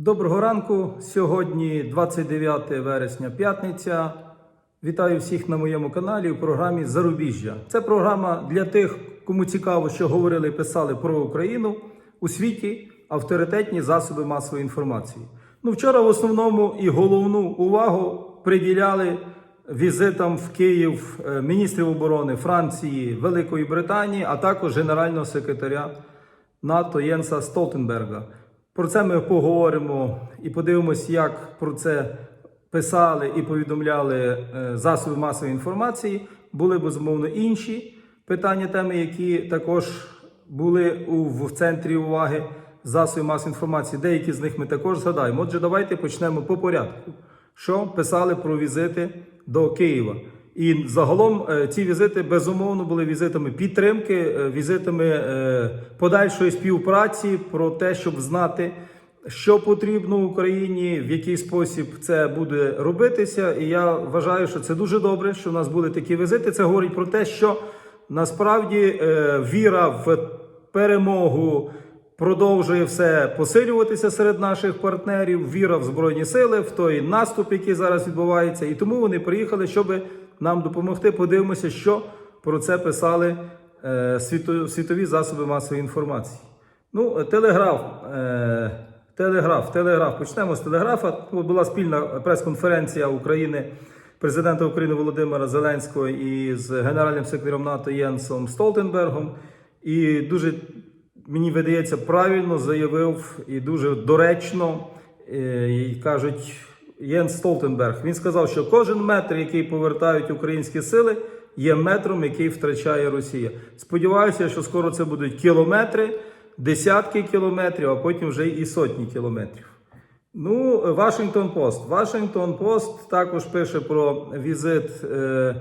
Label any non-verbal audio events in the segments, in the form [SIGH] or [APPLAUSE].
Доброго ранку. Сьогодні 29 вересня, п'ятниця. Вітаю всіх на моєму каналі у програмі Зарубіжжя. Це програма для тих, кому цікаво, що говорили і писали про Україну у світі авторитетні засоби масової інформації. Ну, вчора в основному і головну увагу приділяли візитам в Київ е, міністрів оборони Франції, Великої Британії, а також генерального секретаря НАТО Єнса Столтенберга. Про це ми поговоримо і подивимось, як про це писали і повідомляли е, засоби масової інформації. Були безумовно інші питання, теми, які також були в центрі уваги засобів масової інформації. Деякі з них ми також згадаємо. Отже, давайте почнемо по порядку. Що писали про візити до Києва? І загалом е, ці візити безумовно були візитами підтримки, е, візитами е, подальшої співпраці про те, щоб знати, що потрібно Україні, в який спосіб це буде робитися. І я вважаю, що це дуже добре, що в нас були такі візити. Це говорить про те, що насправді віра в перемогу. Продовжує все посилюватися серед наших партнерів. Віра в збройні сили, в той наступ, який зараз відбувається, і тому вони приїхали, щоб нам допомогти. Подивимося, що про це писали е, світові засоби масової інформації. Ну, е, телеграф, е, телеграф, телеграф. Почнемо з телеграфа. Була спільна прес-конференція України. Президента України Володимира Зеленського і з генеральним секретарем НАТО Єнсом Столтенбергом. І дуже мені видається, правильно заявив і дуже доречно і кажуть Єнс Столтенберг. Він сказав, що кожен метр, який повертають українські сили, є метром, який втрачає Росія. Сподіваюся, що скоро це будуть кілометри, десятки кілометрів, а потім вже і сотні кілометрів. Ну, Вашингтон Пост. Вашингтон Пост також пише про візит е,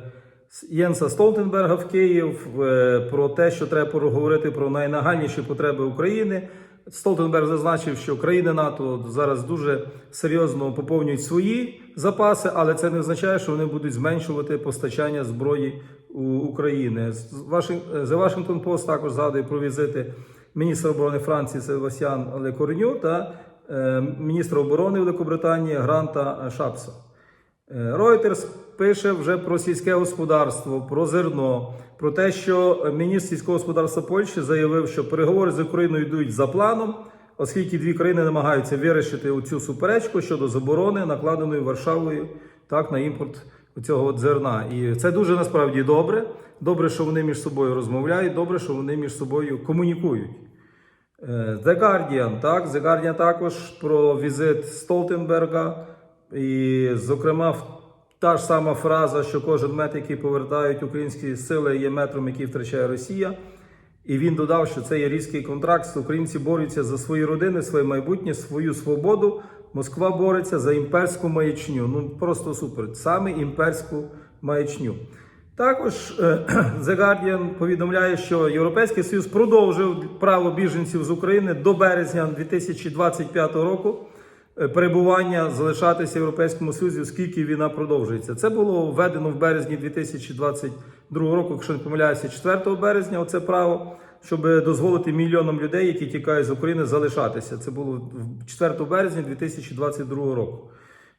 Єнса Столтенберга в Київ, е, про те, що треба поговорити про найнагальніші потреби України. Столтенберг зазначив, що країни НАТО зараз дуже серйозно поповнюють свої запаси, але це не означає, що вони будуть зменшувати постачання зброї у України. The Washington Post також згадує про візити міністра оборони Франції Себастьян Лекорню та е, міністра оборони Великобританії Гранта Шапса. Е, Reuters пише вже про сільське господарство, про зерно, про те, що міністр сільського господарства Польщі заявив, що переговори з Україною йдуть за планом, оскільки дві країни намагаються вирішити цю суперечку щодо заборони, накладеної Варшавою так на імпорт цього от зерна. І це дуже насправді добре. Добре, що вони між собою розмовляють, добре, що вони між собою комунікують. Е, The Guardian, так, The Guardian також про візит Столтенберга. І, зокрема, в- та ж сама фраза, що кожен мет, який повертають українські сили, є метром, який втрачає Росія. І він додав, що це є різкий контракт. Українці борються за свої родини, своє майбутнє, свою свободу. Москва бореться за імперську маячню. Ну просто супер. Саме імперську маячню. Також е, [CLEARS THROAT] The Guardian повідомляє, що Європейський Союз продовжив право біженців з України до березня 2025 року перебування залишатися в Європейському Союзі, оскільки війна продовжується. Це було введено в березні 2022 року, якщо не помиляюся, 4 березня. Оце право, щоб дозволити мільйонам людей, які тікають з України, залишатися. Це було в 4 березня 2022 року.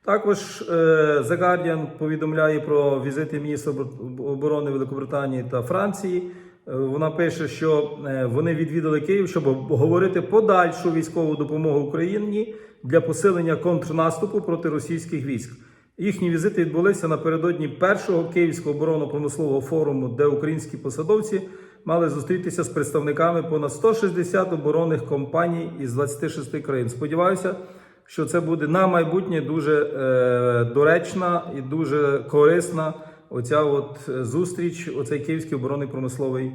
Також е, The Guardian повідомляє про візити міністра оборони Великобританії та Франції. Е, Вона пише, що е, вони відвідали Київ, щоб обговорити подальшу військову допомогу Україні для посилення контрнаступу проти російських військ. Їхні візити відбулися напередодні першого київського оборонно-промислового форуму, де українські посадовці мали зустрітися з представниками понад 160 оборонних компаній із 26 країн. Сподіваюся, що це буде на майбутнє дуже е, доречна і дуже корисна оця от е, зустріч, оцей Київський оборонний промисловий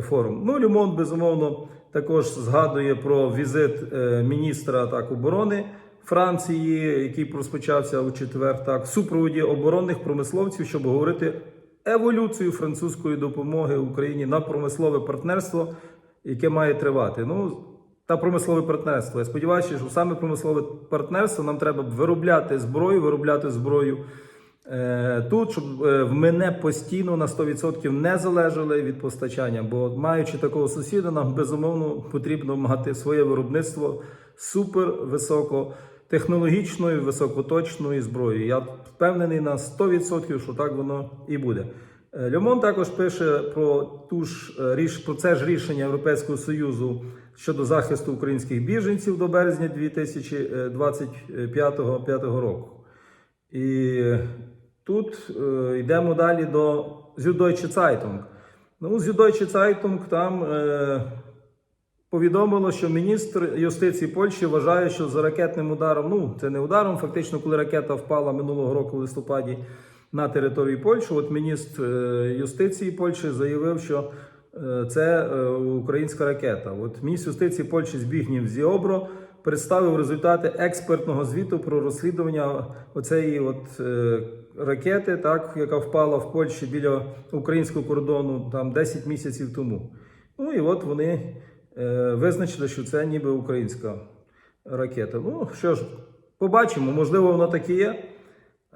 форум. Ну, Люмон, безумовно, також згадує про візит е, міністра так, оборони Франції, який розпочався у четвер, так, в супроводі оборонних промисловців, щоб говорити еволюцію французької допомоги Україні на промислове партнерство, яке має тривати. Ну, та промислове партнерство. Я сподіваюся, що саме промислове партнерство нам треба виробляти зброю, виробляти зброю тут, щоб е, в мене постійно на 100% не залежали від постачання. Бо маючи такого сусіда, нам безумовно потрібно мати своє виробництво супер високо технологічною високоточною зброєю. Я впевнений на 100%, що так воно і буде. Е, Льомон також пише про ту ж е, про це ж рішення Європейського союзу щодо захисту українських біженців до березня 2025 року. І тут е, йдемо далі до Süddeutsche Zeitung. Ну, Süddeutsche Zeitung там е, повідомило, що міністр юстиції Польщі вважає, що за ракетним ударом, ну це не ударом, фактично, коли ракета впала минулого року в листопаді на територію Польщі, от міністр е, юстиції Польщі заявив, що е, це е, українська ракета. От міністр юстиції Польщі Збігнів Зіобро представив результати експертного звіту про розслідування оцеї от е, ракети, так яка впала в Польщі біля українського кордону там 10 місяців тому. Ну і от вони е, визначили, що це ніби українська ракета. Ну що ж, побачимо, можливо, воно таке є.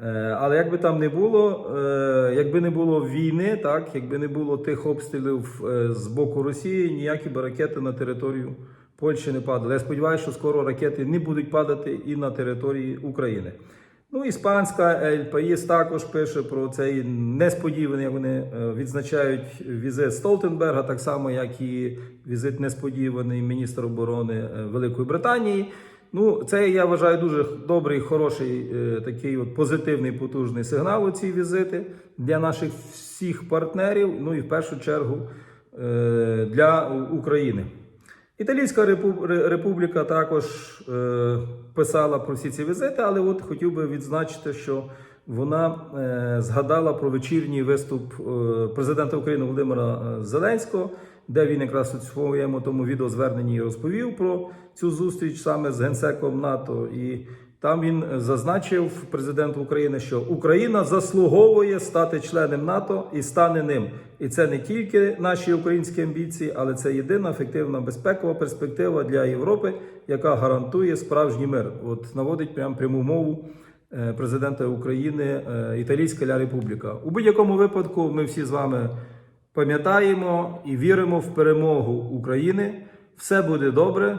Е, Але як би там не було, е, якби не було війни, так, якби не було тих обстрілів е, з боку Росії, ніякі б ракети на територію Польщі не падали. Я сподіваюся, що скоро ракети не будуть падати і на території України. Ну, іспанська Ель Паїс також пише про цей несподіваний, як вони е, відзначають візит Столтенберга, так само, як і візит несподіваний міністра оборони е, Великої Британії. Ну, це я вважаю дуже добрий, хороший, е, такий от позитивний, потужний сигнал у ці візити для наших всіх партнерів. Ну і в першу чергу для України. Італійська Республіка також е, писала про всі ці візити, але от хотів би відзначити, що вона е, згадала про вечірній виступ е, президента України Володимира Зеленського, де він якраз у своєму тому відеозверненні розповів про цю зустріч саме з генсеком НАТО. І там він зазначив президент України, що Україна заслуговує стати членом НАТО і стане ним. І це не тільки наші українські амбіції, але це єдина ефективна безпекова перспектива для Європи, яка гарантує справжній мир. От наводить прям пряму мову е, президента України е, Італійська Ля Републіка. У будь-якому випадку ми всі з вами пам'ятаємо і віримо в перемогу України. Все буде добре.